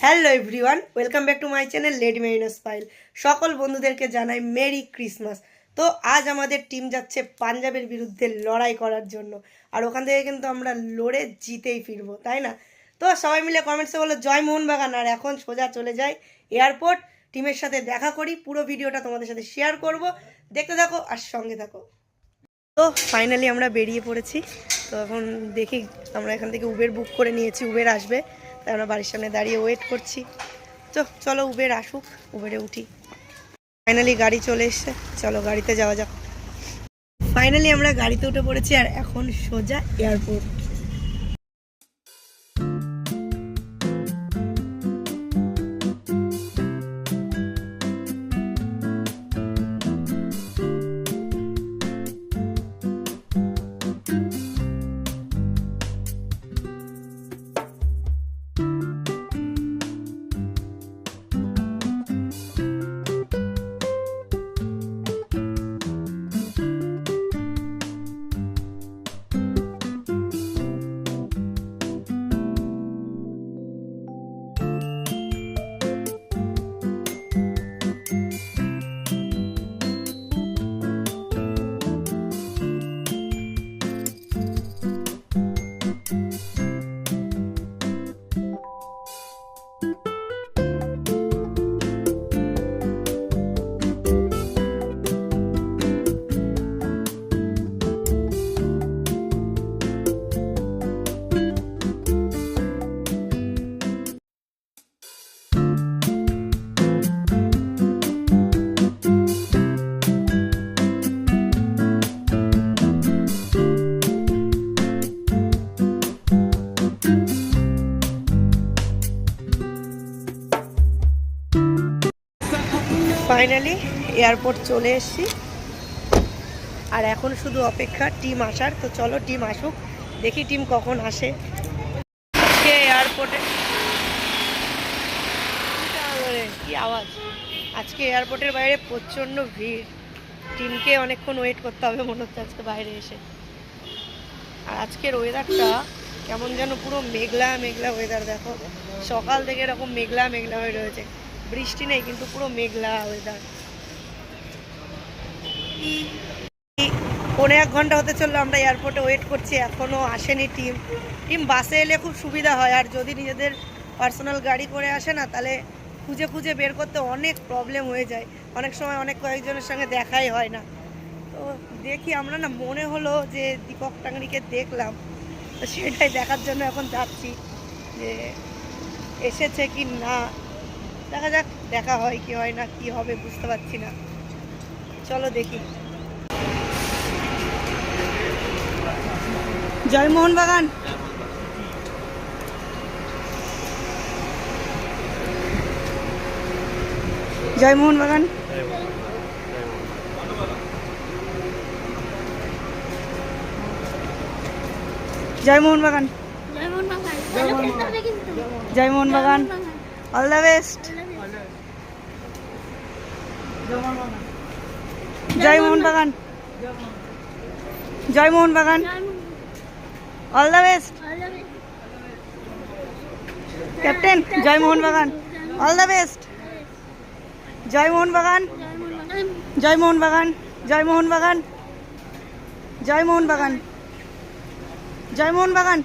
Hello everyone welcome back to my channel lady মেরিনো স্পাইল সকল বন্ধুদেরকে জানাই মেরি ক্রিসমাস তো আজ আমাদের টিম যাচ্ছে পাঞ্জাবের বিরুদ্ধে লড়াই করার জন্য। আর ওখান থেকে কিন্তু আমরা লড়ে জিতেই ফিরবো, তাই না? তো সবাই মিলে কমেন্টসে বলো, জয় মোহনবাগান। আর এখন সোজা চলে যাই এয়ারপোর্ট টিমের সাথে দেখা করি, পুরো ভিডিওটা তোমাদের সাথে শেয়ার করব। দেখতে থাকো আর সঙ্গে থাকো। তো ফাইনালি আমরা বেরিয়ে পড়েছি। তো এখন দেখি, আমরা এখান থেকে উবের বুক করে নিয়েছি উবের আসবে। আমরা বাড়ির সামনে দাঁড়িয়ে ওয়েট করছি। তো চলো উবের আসুক উবেরে উঠি। ফাইনালি গাড়ি চলে এসছে। চলো গাড়িতে যাওয়া যাক। ফাইনালি আমরা গাড়িতে উঠে পড়েছি আর এখন সোজা এয়ারপোর্ট ফাইনালি এয়ারপোর্ট চলে এসেছি। আর এখন শুধু অপেক্ষা টিম আসার। তো চলো টিম আসুক, দেখি টিম কখন আসে। এয়ারপোর্টে কি আওয়াজ? আজকে এয়ারপোর্টের বাইরে প্রচণ্ড ভিড়। টিমকে অনেকক্ষণ ওয়েট করতে হবে, মনে হচ্ছে আজকে বাইরে এসে। আর আজকের ওয়েদারটা কেমন যেন পুরো মেঘলা মেঘলা ওয়েদার দেখো। সকাল থেকে এরকম মেঘলা মেঘলা হয়ে রয়েছে। বৃষ্টি নেই, কিন্তু পুরো মেঘলা ওয়েদার পৌনে এক ঘণ্টা হতে চলল, আমরা এয়ারপোর্টে ওয়েট করছি এখনও আসেনি টিম টিম বাসে এলে খুব সুবিধা হয়, আর যদি নিজেদের পার্সোনাল গাড়ি করে আসে না, তাহলে খুঁজে খুঁজে বের করতে অনেক প্রবলেম হয়ে যায়। অনেক সময় অনেক কয়েকজনের সঙ্গে দেখাই হয় না। তো দেখি, আমরা না মনে হলো যে দীপক টাংরিকে দেখলাম। তো সেটাই দেখার জন্য এখন যাচ্ছি, যে এসেছে কি না। দেখা যাক দেখা হয় কি হয় না কি হবে বুঝতে পারছি না। চলো দেখি। জয়মোহন জয় মোহনবাগান জয় মোহনবাগান জয় মোহনবাগান জয় মোহনবাগান অল দ্য বেস্ট জয় মোহনবাগান জয় Mohun Bagan all the best captain Joy Mohun Bagan all the best জয় মোহনবাগান জয় মোহনবাগান জয় মোহনবাগান জয় মোহনবাগান জয় মোহনবাগান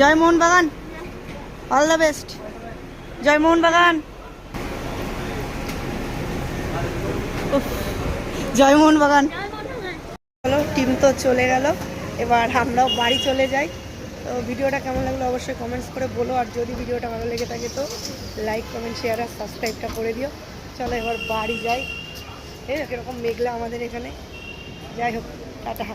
জয় মোহনবাগান অল দ্য বেস্ট জয় মোহনবাগান। জয় মোহনবাগান। চলো টিম তো চলে গেল এবার আমরাও বাড়ি চলে যাই। তো ভিডিওটা কেমন লাগল অবশ্যই কমেন্টস করে বলো আর যদি ভিডিওটা ভালো লেগে থাকে তো লাইক কমেন্ট শেয়ার আর সাবস্ক্রাইবটা করে দিও। চলো এবার বাড়ি যাই। দেখো, এরকম মেঘলা আমাদের এখানে। যাই হোক টাটা।